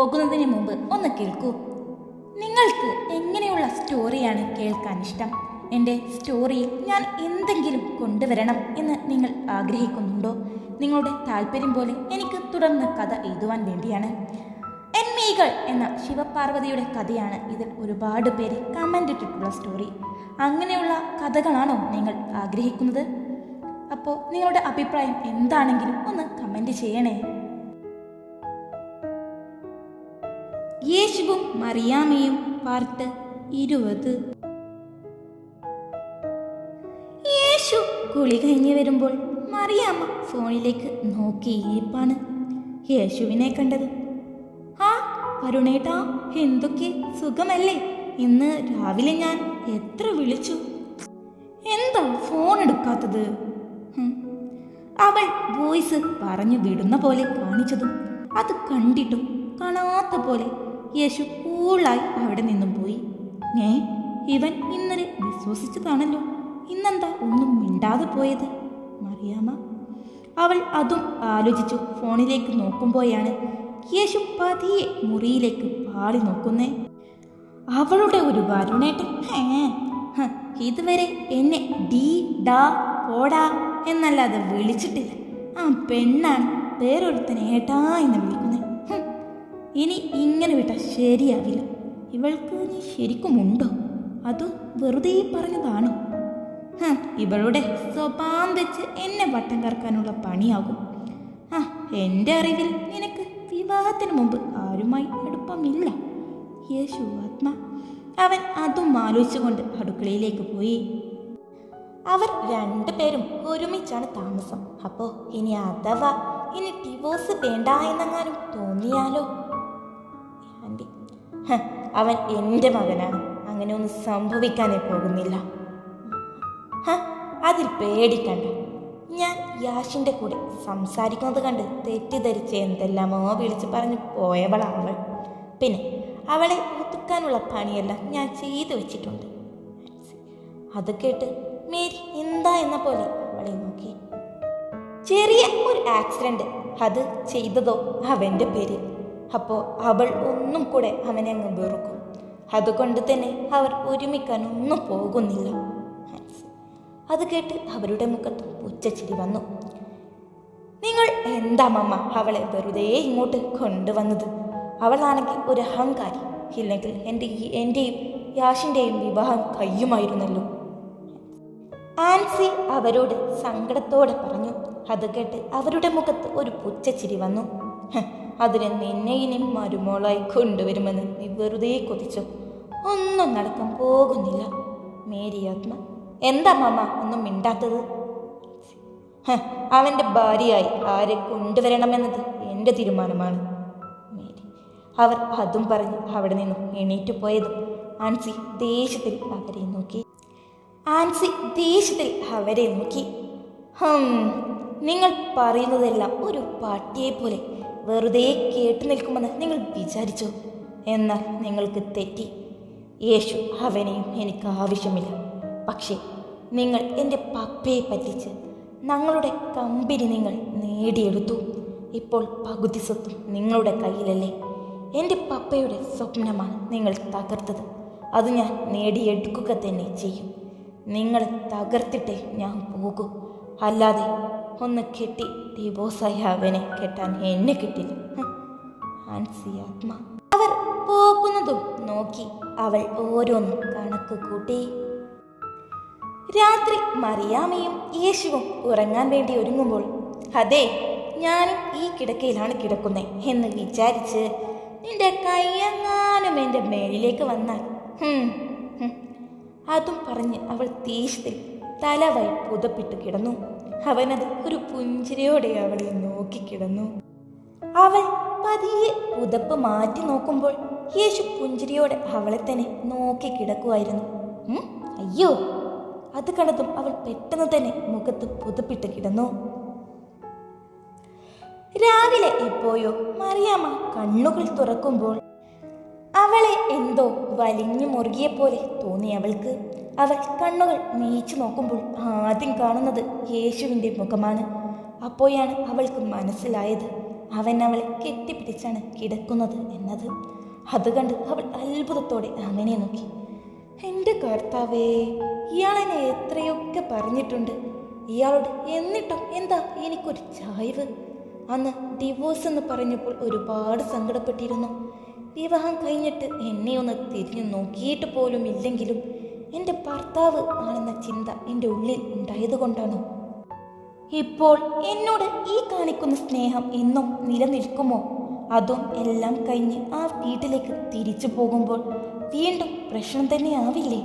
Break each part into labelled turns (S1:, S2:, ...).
S1: പോകുന്നതിന് മുമ്പ് ഒന്ന് കേൾക്കൂ. നിങ്ങൾക്ക് എങ്ങനെയുള്ള സ്റ്റോറിയാണ് കേൾക്കാൻ ഇഷ്ടം? എന്റെ സ്റ്റോറിയിൽ ഞാൻ എന്തെങ്കിലും കൊണ്ടുവരണം എന്ന് നിങ്ങൾ ആഗ്രഹിക്കുന്നുണ്ടോ? നിങ്ങളുടെ താല്പര്യം പോലെ എനിക്ക് തുടർന്ന് കഥ എഴുതുവാൻ വേണ്ടിയാണ്. എന്മീകൾ എന്ന ശിവപാർവതിയുടെ കഥയാണ് ഇതിൽ ഒരുപാട് പേര് കമന്റ് ഇട്ടിട്ടുള്ള സ്റ്റോറി അങ്ങനെയുള്ള കഥകളാണോ നിങ്ങൾ ആഗ്രഹിക്കുന്നത്? അപ്പോൾ നിങ്ങളുടെ അഭിപ്രായം എന്താണെങ്കിലും ഒന്ന് കമന്റ് ചെയ്യണേ. യേശുവും മറിയാമയും പാർട്ട് ഇരുപത്. യേശു കുളി കഴിഞ്ഞു വരുമ്പോൾ മറിയാമ്മ ഫോണിലേക്ക് നോക്കിയിരിപ്പാണ് യേശുവിനെ കണ്ടത് ആ വരുണേട്ടാ എന്തൊക്കെ സുഖമല്ലേ? ഇന്ന് രാവിലെ ഞാൻ എത്ര വിളിച്ചു? എന്താ ഫോൺ എടുക്കാത്തത്. അവൾ വോയിസ് പറഞ്ഞു വിടുന്ന പോലെ കാണിച്ചതും അത് കണ്ടിട്ടും കാണാത്ത പോലെ യേശു കൂളായി അവിടെ നിന്നും പോയി. ഏ ഇവൻ ഇന്നലെ വിശ്വസിച്ചതാണല്ലോ. ഇന്നെന്താ ഒന്നും മിണ്ടാതെ പോയത്? മറിയാമ. അവൾ അതും ആലോചിച്ചു. ഫോണിലേക്ക് നോക്കുമ്പോഴാണ് യേശു പതിയെ മുറിയിലേക്ക് പാളി നോക്കുന്നേ. അവളുടെ ഒരു വരുണേട്ടൻ. ഇതുവരെ എന്നെ ഡി ഡാ പോടാ എന്നല്ലാതെ വിളിച്ചിട്ടില്ല. ആ പെണ്ണാണ് വേറൊരുത്തനെ ഏട്ടാ എന്ന് വിളിക്കുന്നത് ഇനി ഇങ്ങനെ വിട്ടാൽ ശരിയാവില്ല. ഇവൾക്ക് നീ ശരിക്കുമുണ്ടോ അതോ വെറുതെ പറഞ്ഞതാണോ? ഇവളുടെ സ്വഭാവം വെച്ച് എന്നെ വട്ടം കറക്കാനുള്ള പണിയാകും. ആ എന്റെ അറിവിൽ നിനക്ക് വിവാഹത്തിന് മുമ്പ് ആരുമായി അടുപ്പമില്ല. യേശു ആത്മ. അവൻ അതും ആലോചിച്ചുകൊണ്ട് അടുക്കളയിലേക്ക് പോയി. അവർ രണ്ടുപേരും ഒരുമിച്ചാണ് താമസം. അപ്പോ ഇനി അഥവാ ഇനി ഡിവോഴ്സ് വേണ്ട എന്നെങ്ങാനും തോന്നിയാലോ? അവൻ എന്റെ മകനാണ് അങ്ങനെ ഒന്നും സംഭവിക്കാനേ പോകുന്നില്ല. അതിൽ പേടിക്കണ്ട. ഞാൻ യാഷിന്റെ കൂടെ സംസാരിക്കുന്നത് കണ്ട് തെറ്റിദ്ധരിച്ച് എന്തെല്ലാമോ വിളിച്ച് പറഞ്ഞ് പോയവളാണ്. അവൾ പിന്നെ അവളെ ഒതുക്കാനുള്ള പണിയെല്ലാം ഞാൻ ചെയ്തു വെച്ചിട്ടുണ്ട്. അത് കേട്ട് മേരി എന്താ എന്ന പോലെ അവളെ നോക്കി. ചെറിയ ഒരു ആക്സിഡന്റ് അത് ചെയ്തതോ അവന്റെ പേരിൽ. അപ്പോൾ അവൾ ഒന്നും കൂടെ അവനെ അങ്ങ് വെറുക്കും. അതുകൊണ്ട് തന്നെ അവർ ഒരുമിക്കാൻ ഒന്നും പോകുന്നില്ല. അത് കേട്ട് അവരുടെ മുഖത്ത് പുച്ഛച്ചിരി വന്നു. നിങ്ങൾ എന്താ മമ്മ അവളെ വെറുതെ ഇങ്ങോട്ട് കൊണ്ടുവന്നത്? അവളാണെങ്കിൽ ഒരു അഹങ്കാരി. ഇല്ലെങ്കിൽ എന്റെ എന്റെയും യാഷിന്റെയും വിവാഹം കയ്യുമായിരുന്നല്ലോ ആൻസി അവരോട് സങ്കടത്തോടെ പറഞ്ഞു. അത് കേട്ട് അവരുടെ മുഖത്ത് ഒരു പുച്ചച്ചിരി വന്നു. "ഹ്, അതിന് നിന്നെ ഇനി മരുമോളായി കൊണ്ടുവരുമെന്ന് നീ വെറുതെ കൊതിച്ചു. ഒന്നും നടക്കാൻ പോകുന്നില്ല. മേരി ആത്മ എന്താ മാമ ഒന്നും മിണ്ടാത്തത്? "ഹ്, അവന്റെ ഭാര്യയായി ആരെ കൊണ്ടുവരണമെന്നത് എന്റെ തീരുമാനമാണ്. മേരി അവർ അതും പറഞ്ഞ് അവിടെ നിന്നും എണീറ്റു പോയതും ആൻസി ദേഷ്യത്തിൽ അവരെ നോക്കി. ആൻസി ദേഷ്യത്തിൽ അവരെ നോക്കി. നിങ്ങൾ പറയുന്നതെല്ലാം ഒരു പാട്ടിയെ പോലെ വെറുതെ കേട്ടു നിൽക്കുമെന്ന് നിങ്ങൾ വിചാരിച്ചു. എന്നാൽ നിങ്ങൾക്ക് തെറ്റി. യേശു അവനെയും എനിക്ക് ആവശ്യമില്ല. പക്ഷേ നിങ്ങൾ എന്റെ പപ്പയെ പറ്റിച്ച് ഞങ്ങളുടെ കമ്പനി നിങ്ങൾ നേടിയെടുത്തു. ഇപ്പോൾ പകുതി സ്വത്തും നിങ്ങളുടെ കയ്യിലല്ലേ. എന്റെ പപ്പയുടെ സ്വപ്നമാണ് നിങ്ങൾ തകർത്തത്. അത് ഞാൻ നേടിയെടുക്കുക തന്നെ ചെയ്യും. നിങ്ങൾ തകർത്തിട്ടേ ഞാൻ പോകൂ. അല്ലാതെ ഒന്ന് കെട്ടി. ദീപോസയാവനെ കെട്ടാൻ എന്നെ കിട്ടില്ല. ഹ്. ആൻസി ആത്മ. അവർ പോകുന്നതും നോക്കി അവൾ ഓരോന്നും കണക്ക് കൂട്ടി. രാത്രി മറിയാമയും യേശുവും ഉറങ്ങാൻ വേണ്ടി ഒരുങ്ങുമ്പോൾ അതെ ഞാനും ഈ കിടക്കയിലാണ് കിടക്കുന്നത് എന്ന് വിചാരിച്ച് നിന്റെ കയ്യങ്ങാനും എന്റെ മേളിലേക്ക് വന്നാൽ. അതും പറഞ്ഞ് അവൾ ദേഷ്യത്തിൽ തലവായി പുതപ്പിട്ട് കിടന്നു. അവനത് ഒരു പുഞ്ചിരിയോടെ അവളെ നോക്കിക്കിടന്നു. അവൾ പതിയെ പുതപ്പ് മാറ്റി നോക്കുമ്പോൾ യേശു പുഞ്ചിരിയോടെ അവളെ തന്നെ നോക്കി കിടക്കുമായിരുന്നു അയ്യോ അത് കണ്ടതും അവൾ പെട്ടെന്ന് തന്നെ മുഖത്ത് പുതപ്പിട്ട് കിടന്നു. രാവിലെ എപ്പോയോ മറിയാമ്മ കണ്ണുകൾ തുറക്കുമ്പോൾ അവളെ എന്തോ വലിഞ്ഞു മുറുകിയ പോലെ തോന്നി അവൾക്ക്. അവൾ കണ്ണുകൾ മീച്ചു നോക്കുമ്പോൾ ആദ്യം കാണുന്നത് യേശുവിന്റെ മുഖമാണ്. അപ്പോഴാണ് അവൾക്ക് മനസ്സിലായത്. അവൻ അവളെ കെട്ടിപ്പിടിച്ചാണ് കിടക്കുന്നത് എന്നത്. അത് കണ്ട് അവൾ അത്ഭുതത്തോടെ അവനെ നോക്കി. എന്റെ കർത്താവേ ഇയാളെന്നെ എത്രയൊക്കെ പറഞ്ഞിട്ടുണ്ട്. ഇയാളോട് എന്നിട്ടും എന്താ എനിക്കൊരു ചായവ്? അന്ന് ഡിവോഴ്സ് എന്ന് പറഞ്ഞപ്പോൾ ഒരുപാട് സങ്കടപ്പെട്ടിരുന്നു. വിവാഹം കഴിഞ്ഞിട്ട് എന്നെ ഒന്ന് തിരിഞ്ഞു നോക്കിയിട്ട് പോലും ഇല്ലെങ്കിലും എന്റെ ഭർത്താവ് ആണെന്ന ചിന്ത എന്റെ ഉള്ളിൽ ഉണ്ടായതുകൊണ്ടാണോ ഇപ്പോൾ എന്നോട് ഈ കാണിക്കുന്ന സ്നേഹം എന്നും നിലനിൽക്കുമോ? അതും എല്ലാം കഴിഞ്ഞ് ആ വീട്ടിലേക്ക് തിരിച്ചു പോകുമ്പോൾ വീണ്ടും പ്രശ്നം തന്നെ ആവില്ലേ?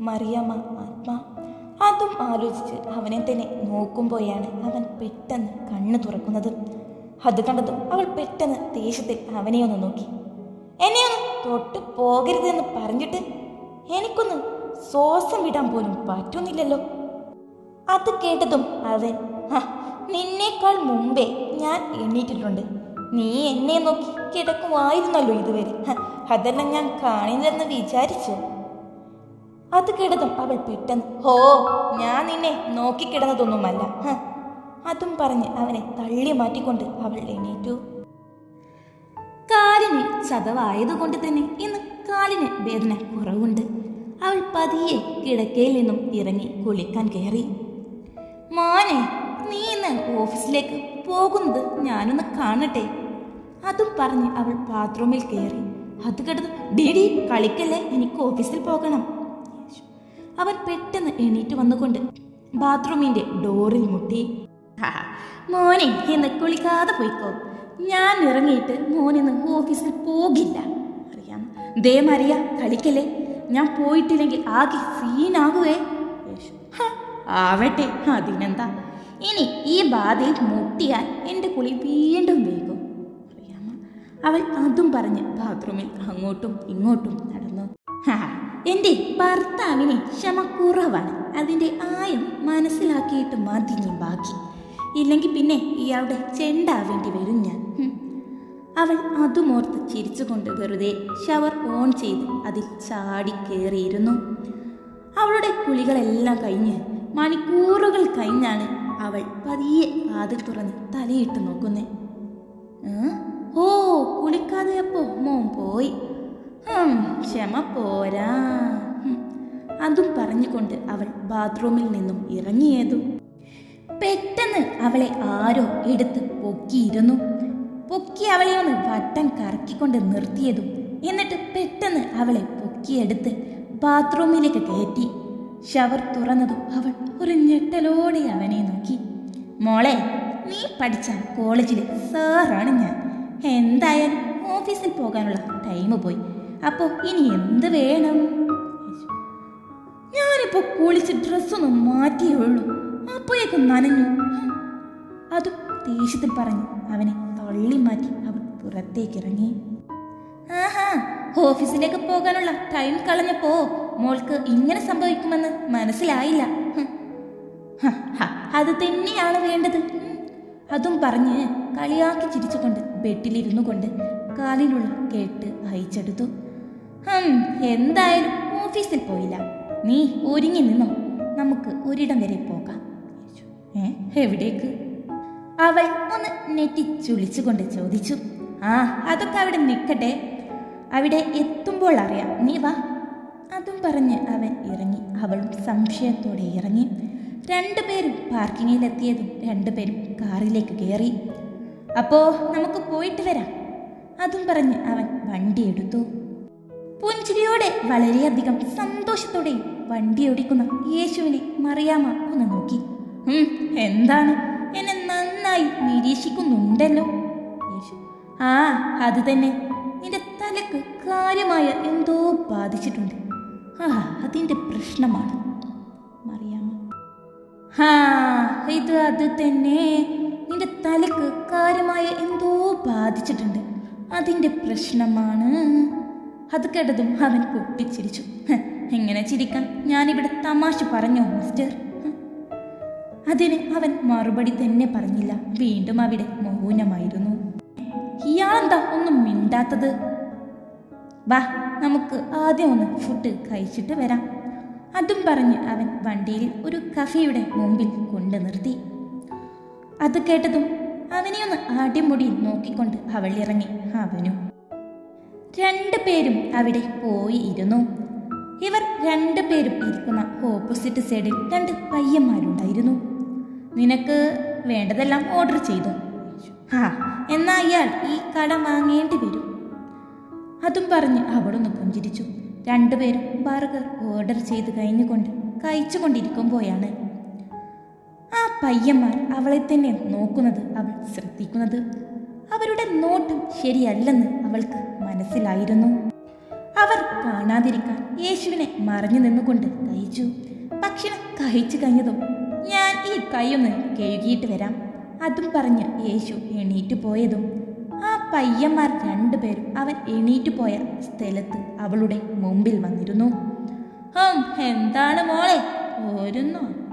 S1: മറിയാമ്മ ആത്മാ. അതും ആലോചിച്ച് അവനെ തന്നെ നോക്കുമ്പോഴാണ് അവൻ പെട്ടെന്ന് കണ്ണു തുറക്കുന്നത്. അത് കണ്ടതും അവൾ പെട്ടെന്ന് ദേഷ്യത്തിൽ അവനെ ഒന്ന് നോക്കി. എന്നെ ഒന്ന് തൊട്ട് പോകരുതെന്ന് പറഞ്ഞിട്ട് എനിക്കൊന്ന് ശ്വാസം വിടാൻ പോലും പറ്റുന്നില്ലല്ലോ. അത് കേട്ടതും അവൻ "ഹ, നിന്നേക്കാൾ മുമ്പേ ഞാൻ എണ്ണീറ്റിട്ടുണ്ട് നീ എന്നെ നോക്കി കിടക്കുമായിരുന്നല്ലോ ഇതുവരെ. അതെല്ലാം ഞാൻ കാണില്ലെന്ന് വിചാരിച്ചു. അത് കേട്ടതും അവൾ പെട്ടെന്ന് ഹോ ഞാൻ നിന്നെ നോക്കിക്കിടന്നതൊന്നുമല്ല ഹ." അതും പറഞ്ഞ് അവനെ തള്ളി മാറ്റിക്കൊണ്ട് അവൾ എണീറ്റു. കാലിന് ചതവായതുകൊണ്ട് തന്നെ ഇന്ന് കാലിന് വേദന കുറവുണ്ട്. അവൾ പതിയെ കിടക്കയിൽ നിന്നും ഇറങ്ങി കുളിക്കാൻ കയറി. മോനെ നീ ഇന്ന് ഓഫീസിലേക്ക് പോകുന്നത് ഞാനൊന്ന് കാണട്ടെ. അതും പറഞ്ഞ് അവൾ ബാത്റൂമിൽ കയറി. അത് കിടന്ന് ഡേഡി കളിക്കല്ലേ? എനിക്ക് ഓഫീസിൽ പോകണം. അവൻ പെട്ടെന്ന് എണീറ്റ് വന്നുകൊണ്ട് ബാത്റൂമിന്റെ ഡോറിൽ മുട്ടി. മോനെ ഇന്ന് കുളിക്കാതെ പോയിക്കോ. ഞാൻ ഇറങ്ങിയിട്ട് മോനിന്ന് ഓഫീസിൽ പോകില്ല. അറിയാം. ദേ മറിയ കളിക്കല്ലേ? ഞാൻ പോയിട്ടില്ലെങ്കിൽ ആകെ സീനാകുവേ യേശു, "ഹ, ആവട്ടെ. അതിനെന്താ? ഇനി ഈ ബാധയിൽ മുട്ടിയാൽ എന്റെ കുളി വീണ്ടും വേഗം അറിയാമോ? അവൾ അതും പറഞ്ഞ് ബാത്റൂമിൽ അങ്ങോട്ടും ഇങ്ങോട്ടും നടന്നു. എന്റെ എന്റെ ഭർത്താവിന് ക്ഷമ കുറവാണ് അതിന്റെ ആയം മനസ്സിലാക്കിയിട്ട് മതി നീ ബാക്കി. ഇല്ലെങ്കിൽ പിന്നെ ഇയാളുടെ ചെണ്ടാവേണ്ടി വരും ഞാൻ. അവൾ അതുമോർത്ത് ചിരിച്ചുകൊണ്ട് വെറുതെ ഷവർ ഓൺ ചെയ്ത് അതിൽ ചാടി കയറിയിരുന്നു അവളുടെ കുളികളെല്ലാം കഴിഞ്ഞ് മണിക്കൂറുകൾ കഴിഞ്ഞാണ് അവൾ പതിയെ വാതിൽ തുറന്ന് തലയിട്ട് നോക്കുന്നേ. ഓ കുളിക്കാതെ അപ്പോ? മോൻ പോയി. ക്ഷമ പോരാ. അതും പറഞ്ഞുകൊണ്ട് അവൾ ബാത്റൂമിൽ നിന്നും ഇറങ്ങിയതും. പെട്ടെന്ന് അവളെ ആരോ എടുത്ത് പൊക്കിയിരുന്നു. പൊക്കി അവളെ ഒന്ന് വട്ടം കറക്കിക്കൊണ്ട് നിർത്തിയതും എന്നിട്ട് പെട്ടെന്ന് അവളെ പൊക്കിയെടുത്ത് ബാത്റൂമിലേക്ക് കയറ്റി. ഷവർ തുറന്നതും അവൾ ഒരു ഞെട്ടലോടെ അവനെ നോക്കി. മോളെ നീ പഠിച്ച കോളേജിലെ സാറാണ് ഞാൻ. എന്തായാലും ഓഫീസിൽ പോകാനുള്ള ടൈം പോയി. അപ്പോൾ ഇനി എന്ത് വേണം? ഞാനിപ്പോ കുളിച്ച് ഡ്രസ്സൊന്നും മാറ്റിയേ ഉള്ളൂ. അപ്പോഴേക്കും നനഞ്ഞു. അത് ദേഷ്യത്തിൽ പറഞ്ഞു അവനെ തള്ളി മാറ്റി അവൻ പുറത്തേക്ക് ഇറങ്ങി ആഹാ ഓഫീസിലേക്ക് പോകാനുള്ള ടൈം കളഞ്ഞപ്പോ മോൾക്ക് ഇങ്ങനെ സംഭവിക്കുമെന്ന് മനസ്സിലായില്ല. അത് തന്നെയാണ് വേണ്ടത്. അതും പറഞ്ഞ് കളിയാക്കി ചിരിച്ചുകൊണ്ട് ബെഡിലിരുന്നു കൊണ്ട് കാലിലുള്ള കേട്ട് അയച്ചെടുത്തു എന്തായാലും ഓഫീസിൽ പോയില്ല. നീ ഒരുങ്ങി നിന്നോ? നമുക്ക് ഒരിടം വരെ പോകാം. ഏ എവിടേക്ക്? അവൾ ഒന്ന് നെറ്റിച്ചുളിച്ചുകൊണ്ട് ചോദിച്ചു ആ അതൊക്കെ അവിടെ നിൽക്കട്ടെ. അവിടെ എത്തുമ്പോൾ അറിയാം. നീ വാ. അതും പറഞ്ഞ് അവൻ ഇറങ്ങി. അവളും സംശയത്തോടെ ഇറങ്ങി. രണ്ടുപേരും പാർക്കിങ്ങിലെത്തിയതും രണ്ടുപേരും കാറിലേക്ക് കയറി. അപ്പോ നമുക്ക് പോയിട്ട് വരാം. അതും പറഞ്ഞ് അവൻ വണ്ടി എടുത്തു. പുഞ്ചിരിയോടെ വളരെയധികം സന്തോഷത്തോടെയും വണ്ടി ഓടിക്കുന്ന യേശുവിനെ മറിയാമ ഒന്ന് നോക്കി. "ഉം, എന്താണ്? നന്നായി നിരീക്ഷിക്കുന്നുണ്ടല്ലോ. യേശു. ആ അത് തന്നെ. നിന്റെ തലക്ക് കാര്യമായ എന്തോ ബാധിച്ചിട്ടുണ്ട്. ആ അതിന്റെ പ്രശ്നമാണ്. മറിയാമ. ഇത് അത് തന്നെ. നിന്റെ തലക്ക് കാര്യമായ എന്തോ ബാധിച്ചിട്ടുണ്ട്. അതിന്റെ പ്രശ്നമാണ്. അത് കേട്ടതും അവൻ പൊട്ടിച്ചിരിച്ചു. "ഹ്, എങ്ങനെ ചിരിക്കാൻ ഞാനിവിടെ തമാശ പറഞ്ഞോ മിസ്റ്റർ. അതിന് അവൻ മറുപടി തന്നെ പറഞ്ഞില്ല. വീണ്ടും അവിടെ മൗനമായിരുന്നു. ഇയാളെന്താ ഒന്നും മിണ്ടാത്തത്? വാ നമുക്ക് ആദ്യം ഒന്ന് ഫുഡ് കഴിച്ചിട്ട് വരാം. അതും പറഞ്ഞ് അവൻ വണ്ടിയിൽ ഒരു കഫേയുടെ മുമ്പിൽ കൊണ്ടു നിർത്തി. അത് കേട്ടതും അവനെ ഒന്ന് നോക്കിക്കൊണ്ട് അവൾ ഇറങ്ങി. അവനും. രണ്ടു പേരും അവിടെ പോയി ഇരുന്നു. ഇവർ രണ്ടു പേരും ഇരിക്കുന്ന ഓപ്പോസിറ്റ് സൈഡിൽ രണ്ട് പയ്യന്മാരുണ്ടായിരുന്നു. നിനക്ക് വേണ്ടതെല്ലാം ഓർഡർ ചെയ്തു. ആ എന്നാ അയാൾ ഈ കട വാങ്ങേണ്ടി വരും. അതും പറഞ്ഞ് അവളൊന്ന് പുഞ്ചിരിച്ചു. രണ്ടുപേരും ബർഗർ ഓർഡർ ചെയ്ത് കഴിഞ്ഞുകൊണ്ട് കഴിച്ചുകൊണ്ടിരിക്കുമ്പോഴാണ് ആ പയ്യന്മാർ അവളെ തന്നെ നോക്കുന്നത് അവൾ ശ്രദ്ധിക്കുന്നത്. അവരുടെ നോട്ടം ശരിയല്ലെന്ന് അവൾക്ക് മനസ്സിലായിരുന്നു. അവർ കാണാതിരിക്കാൻ യേശുവിനെ മറഞ്ഞു നിന്നുകൊണ്ട് കഴിച്ചു. ഭക്ഷണം കഴിച്ചു കഴിഞ്ഞതും ഞാൻ ഈ കൈയൊന്ന് കഴുകിയിട്ട് വരാം. അതും പറഞ്ഞ് യേശു എണീറ്റ് പോയതും ആ പയ്യന്മാർ രണ്ടുപേരും അവൻ എണീറ്റ് പോയ സ്ഥലത്ത് അവളുടെ മുമ്പിൽ വന്നിരുന്നു. ഹം എന്താണ് മോളെ? പോരുന്നോ?